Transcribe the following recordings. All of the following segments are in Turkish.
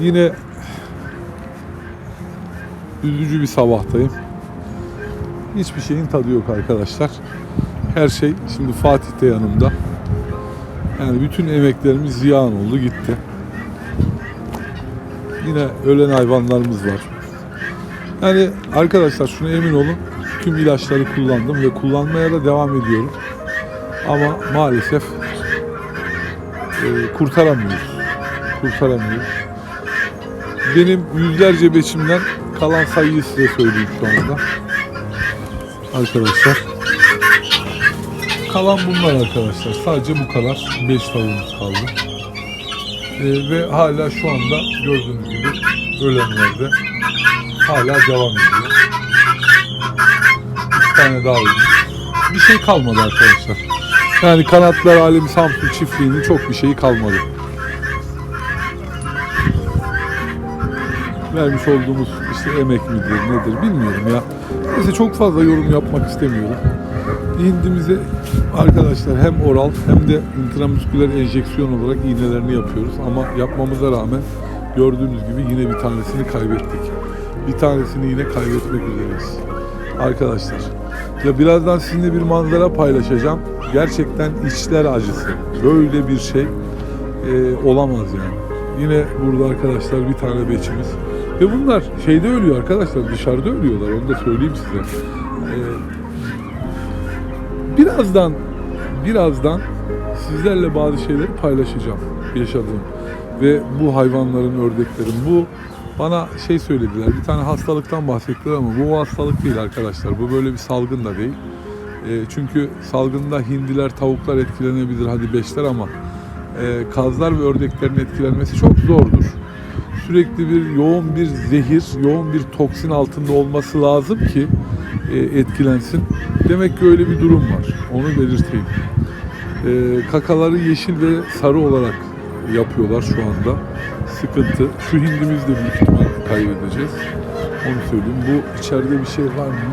Yine üzücü bir sabahtayım. Hiçbir şeyin tadı yok arkadaşlar. Her şey şimdi Fatih de yanımda. Yani bütün emeklerimiz ziyan oldu gitti. Yine ölen hayvanlarımız var. Yani arkadaşlar şuna emin olun. Tüm ilaçları kullandım ve kullanmaya da devam ediyorum. Ama maalesef e, kurtaramıyoruz. Kurtaramıyoruz. Benim yüzlerce beçimden kalan sayıyı size söyleyeyim şu anda. Arkadaşlar. Kalan bunlar arkadaşlar. Sadece bu kadar. 5 tavuğumuz kaldı. Ee, ve hala şu anda gördüğünüz gibi ölenlerde hala devam ediyor. Bir tane daha öldü. Bir şey kalmadı arkadaşlar. Yani kanatlar alemi Samsun çiftliğinin çok bir şeyi kalmadı. Vermiş olduğumuz işte emek midir nedir bilmiyorum ya. Neyse çok fazla yorum yapmak istemiyorum. Hindimize arkadaşlar hem oral hem de intramusküler enjeksiyon olarak iğnelerini yapıyoruz. Ama yapmamıza rağmen gördüğünüz gibi yine bir tanesini kaybettik. Bir tanesini yine kaybetmek üzereyiz. Arkadaşlar ya birazdan sizinle bir manzara paylaşacağım. Gerçekten içler acısı. Böyle bir şey e, olamaz yani. Yine burada arkadaşlar bir tane beçimiz. Ve bunlar şeyde ölüyor arkadaşlar dışarıda ölüyorlar onu da söyleyeyim size. E, birazdan birazdan sizlerle bazı şeyleri paylaşacağım yaşadığım. Ve bu hayvanların ördeklerin bu bana şey söylediler bir tane hastalıktan bahsettiler ama bu hastalık değil arkadaşlar bu böyle bir salgın da değil. E, çünkü salgında hindiler tavuklar etkilenebilir hadi beşler ama e, kazlar ve ördeklerin etkilenmesi çok zordur sürekli bir yoğun bir zehir yoğun bir toksin altında olması lazım ki e, etkilensin demek ki öyle bir durum var onu belirteyim e, kakaları yeşil ve sarı olarak yapıyorlar şu anda. Sıkıntı. Şu hindimizi de büyük ihtimal kaybedeceğiz. Onu söyleyeyim. Bu içeride bir şey var mı?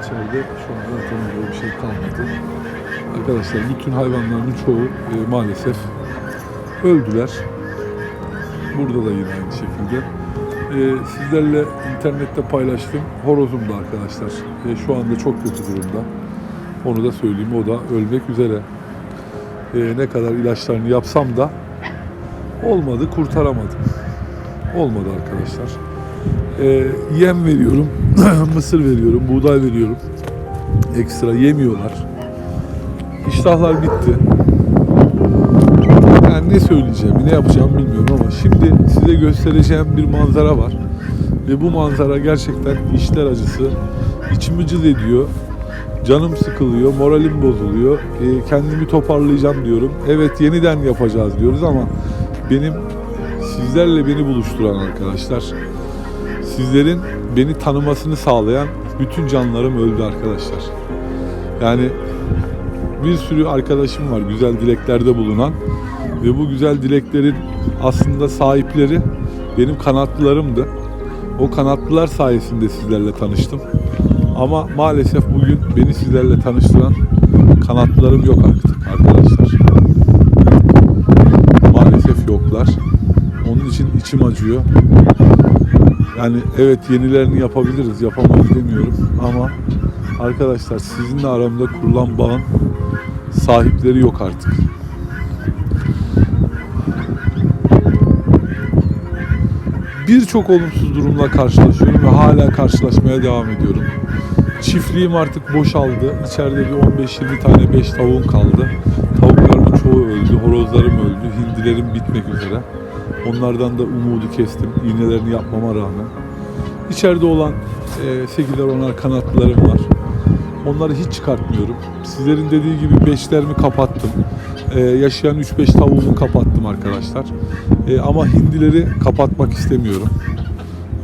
İçeride şu anda böyle bir şey kalmadı. Arkadaşlar bütün hayvanların çoğu e, maalesef öldüler. Burada da yine aynı şekilde. E, sizlerle internette paylaştım. Horozum da arkadaşlar. E, şu anda çok kötü durumda. Onu da söyleyeyim. O da ölmek üzere. Ee, ne kadar ilaçlarını yapsam da olmadı, kurtaramadım. Olmadı arkadaşlar. Ee, yem veriyorum, mısır veriyorum, buğday veriyorum. Ekstra yemiyorlar. İştahlar bitti. Ne söyleyeceğim, ne yapacağım bilmiyorum ama şimdi size göstereceğim bir manzara var. Ve bu manzara gerçekten işler acısı. İçimi cız ediyor. Canım sıkılıyor, moralim bozuluyor. E, kendimi toparlayacağım diyorum. Evet yeniden yapacağız diyoruz ama benim sizlerle beni buluşturan arkadaşlar, sizlerin beni tanımasını sağlayan bütün canlarım öldü arkadaşlar. Yani bir sürü arkadaşım var güzel dileklerde bulunan ve bu güzel dileklerin aslında sahipleri benim kanatlılarımdı. O kanatlılar sayesinde sizlerle tanıştım. Ama maalesef bugün beni sizlerle tanıştıran kanatlarım yok artık arkadaşlar. Maalesef yoklar. Onun için içim acıyor. Yani evet yenilerini yapabiliriz, yapamayız demiyorum ama arkadaşlar sizinle aramda kurulan bağın sahipleri yok artık. Birçok olumsuz durumla karşılaşıyorum ve hala karşılaşmaya devam ediyorum. Çiftliğim artık boşaldı. İçeride bir 15-20 tane 5 tavuğum kaldı. Tavuklarımın çoğu öldü, horozlarım öldü, hindilerim bitmek üzere. Onlardan da umudu kestim, iğnelerini yapmama rağmen. İçeride olan e, 8'ler 10'lar kanatlılarım var. Onları hiç çıkartmıyorum. Sizlerin dediği gibi beşlerimi kapattım. Ee, yaşayan 3-5 tavuğumu kapattım arkadaşlar. Ee, ama hindileri kapatmak istemiyorum.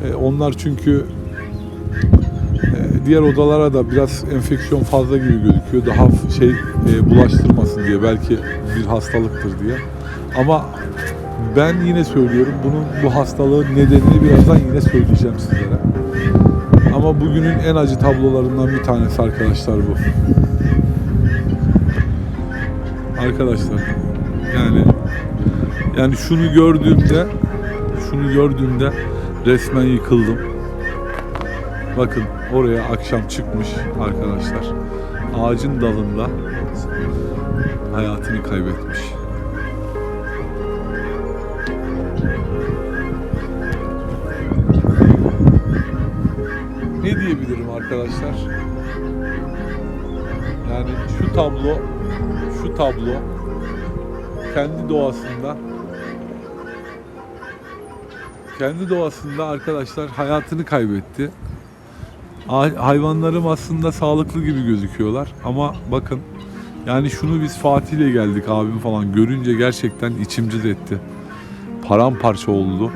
Ee, onlar çünkü e, diğer odalara da biraz enfeksiyon fazla gibi gözüküyor. Daha şey e, bulaştırmasın diye belki bir hastalıktır diye. Ama ben yine söylüyorum bunun bu hastalığın nedenini birazdan yine söyleyeceğim sizlere. Ama bugünün en acı tablolarından bir tanesi arkadaşlar bu. Arkadaşlar yani yani şunu gördüğümde şunu gördüğümde resmen yıkıldım. Bakın oraya akşam çıkmış arkadaşlar. Ağacın dalında hayatını kaybetmiş. Ne diyebilirim arkadaşlar? Yani şu tablo, şu tablo kendi doğasında kendi doğasında arkadaşlar hayatını kaybetti. Ha- Hayvanlarım aslında sağlıklı gibi gözüküyorlar ama bakın yani şunu biz Fatih ile geldik abim falan görünce gerçekten içimciz etti. Paramparça oldu.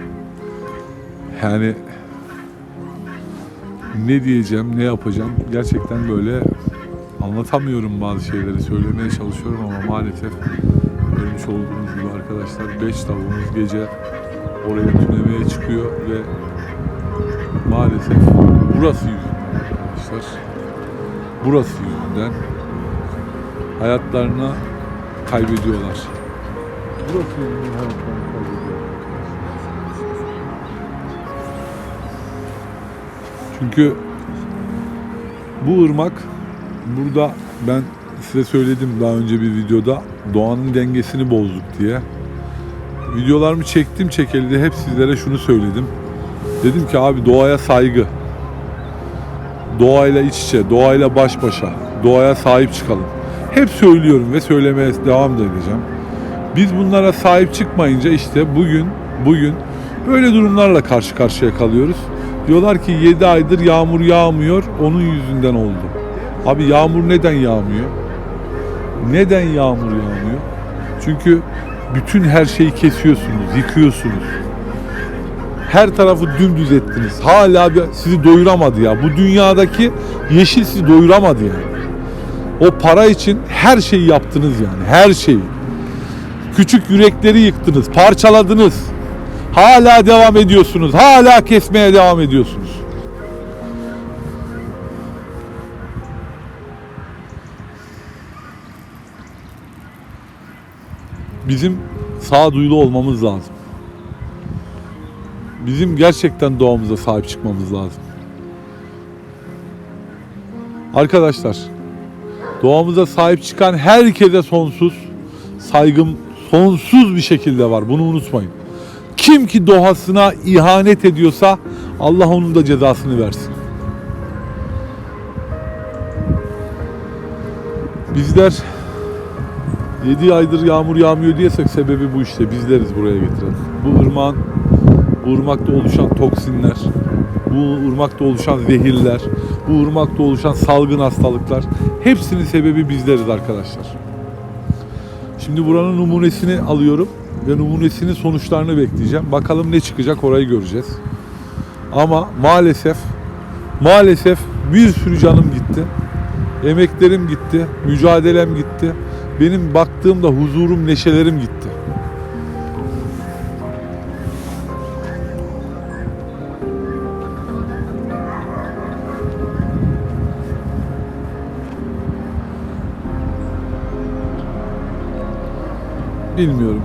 Yani ne diyeceğim, ne yapacağım gerçekten böyle anlatamıyorum bazı şeyleri söylemeye çalışıyorum ama maalesef görmüş olduğunuz gibi arkadaşlar 5 tavuğumuz gece oraya tünemeye çıkıyor ve maalesef burası yüzünden arkadaşlar burası yüzünden hayatlarını kaybediyorlar. Burası yüzünden hayatlarını kaybediyorlar. Çünkü bu ırmak burada ben size söyledim daha önce bir videoda doğanın dengesini bozduk diye. Videolarımı çektim çekeli de hep sizlere şunu söyledim. Dedim ki abi doğaya saygı. Doğayla iç içe, doğayla baş başa, doğaya sahip çıkalım. Hep söylüyorum ve söylemeye devam da edeceğim. Biz bunlara sahip çıkmayınca işte bugün bugün böyle durumlarla karşı karşıya kalıyoruz. Diyorlar ki 7 aydır yağmur yağmıyor, onun yüzünden oldu. Abi yağmur neden yağmıyor? Neden yağmur yağmıyor? Çünkü bütün her şeyi kesiyorsunuz, yıkıyorsunuz. Her tarafı dümdüz ettiniz. Hala bir- sizi doyuramadı ya. Bu dünyadaki yeşil sizi doyuramadı yani. O para için her şeyi yaptınız yani. Her şeyi. Küçük yürekleri yıktınız, parçaladınız. Hala devam ediyorsunuz. Hala kesmeye devam ediyorsunuz. Bizim sağduyulu olmamız lazım. Bizim gerçekten doğamıza sahip çıkmamız lazım. Arkadaşlar, doğamıza sahip çıkan herkese sonsuz saygım sonsuz bir şekilde var. Bunu unutmayın. Kim ki doğasına ihanet ediyorsa Allah onun da cezasını versin. Bizler 7 aydır yağmur yağmıyor diyesek sebebi bu işte. Bizleriz buraya getiren. Bu ırmağın, bu ırmakta oluşan toksinler, bu ırmakta oluşan zehirler, bu ırmakta oluşan salgın hastalıklar hepsinin sebebi bizleriz arkadaşlar. Şimdi buranın numunesini alıyorum ve numunesinin sonuçlarını bekleyeceğim. Bakalım ne çıkacak orayı göreceğiz. Ama maalesef maalesef bir sürü canım gitti. Emeklerim gitti, mücadelem gitti. Benim baktığımda huzurum, neşelerim gitti. Bilmiyorum.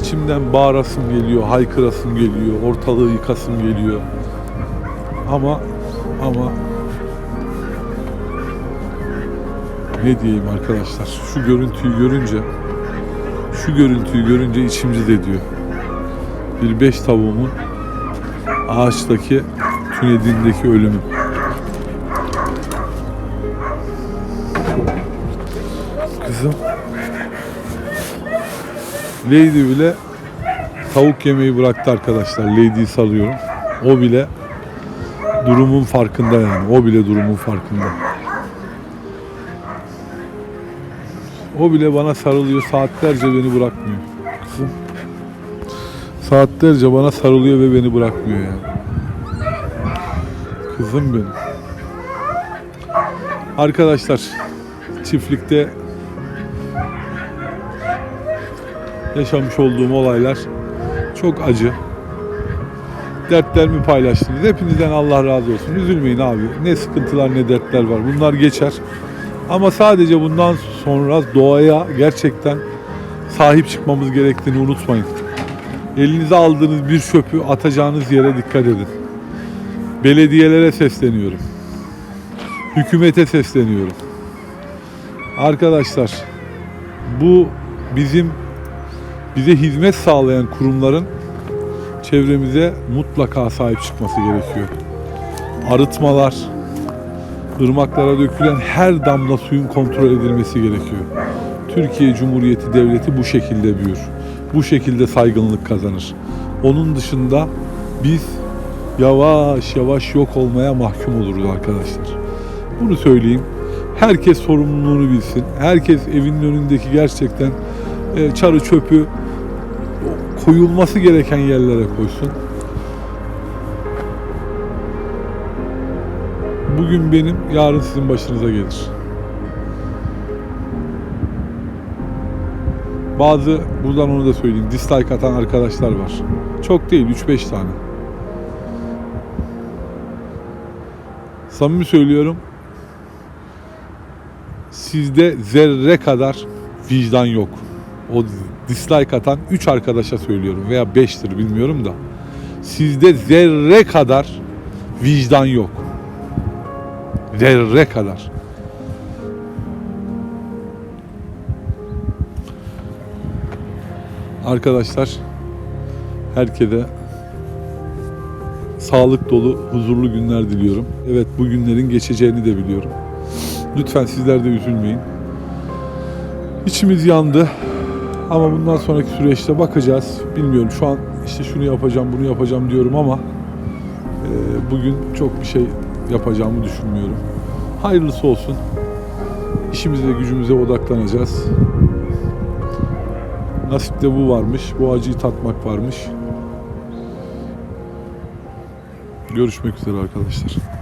İçimden bağırasım geliyor, haykırasım geliyor, ortalığı yıkasım geliyor. Ama ama ne diyeyim arkadaşlar şu görüntüyü görünce şu görüntüyü görünce içimciz ediyor. Bir beş tavuğumun ağaçtaki tünedindeki ölümü. Kızım Lady bile tavuk yemeyi bıraktı arkadaşlar. Lady'yi salıyorum. O bile durumun farkında yani. O bile durumun farkında. O bile bana sarılıyor. Saatlerce beni bırakmıyor. Kızım. Saatlerce bana sarılıyor ve beni bırakmıyor yani. Kızım benim. Arkadaşlar çiftlikte yaşamış olduğum olaylar çok acı. Dertlerimi paylaştınız. Hepinizden Allah razı olsun. Üzülmeyin abi. Ne sıkıntılar ne dertler var. Bunlar geçer. Ama sadece bundan sonra doğaya gerçekten sahip çıkmamız gerektiğini unutmayın. Elinize aldığınız bir çöpü atacağınız yere dikkat edin. Belediyelere sesleniyorum. Hükümete sesleniyorum. Arkadaşlar bu bizim bize hizmet sağlayan kurumların çevremize mutlaka sahip çıkması gerekiyor. Arıtmalar, ırmaklara dökülen her damla suyun kontrol edilmesi gerekiyor. Türkiye Cumhuriyeti Devleti bu şekilde büyür. Bu şekilde saygınlık kazanır. Onun dışında biz yavaş yavaş yok olmaya mahkum oluruz arkadaşlar. Bunu söyleyeyim. Herkes sorumluluğunu bilsin. Herkes evinin önündeki gerçekten e, çarı çöpü koyulması gereken yerlere koysun. Bugün benim, yarın sizin başınıza gelir. Bazı, buradan onu da söyleyeyim, dislike atan arkadaşlar var. Çok değil, 3-5 tane. Samimi söylüyorum, sizde zerre kadar vicdan yok. O dislike atan 3 arkadaşa söylüyorum veya 5'tir bilmiyorum da. Sizde zerre kadar vicdan yok. Zerre kadar. Arkadaşlar herkese sağlık dolu, huzurlu günler diliyorum. Evet bu günlerin geçeceğini de biliyorum. Lütfen sizler de üzülmeyin. İçimiz yandı. Ama bundan sonraki süreçte bakacağız. Bilmiyorum şu an işte şunu yapacağım, bunu yapacağım diyorum ama e, bugün çok bir şey yapacağımı düşünmüyorum. Hayırlısı olsun. İşimize gücümüze odaklanacağız. Nasipte bu varmış. Bu acıyı tatmak varmış. Görüşmek üzere arkadaşlar.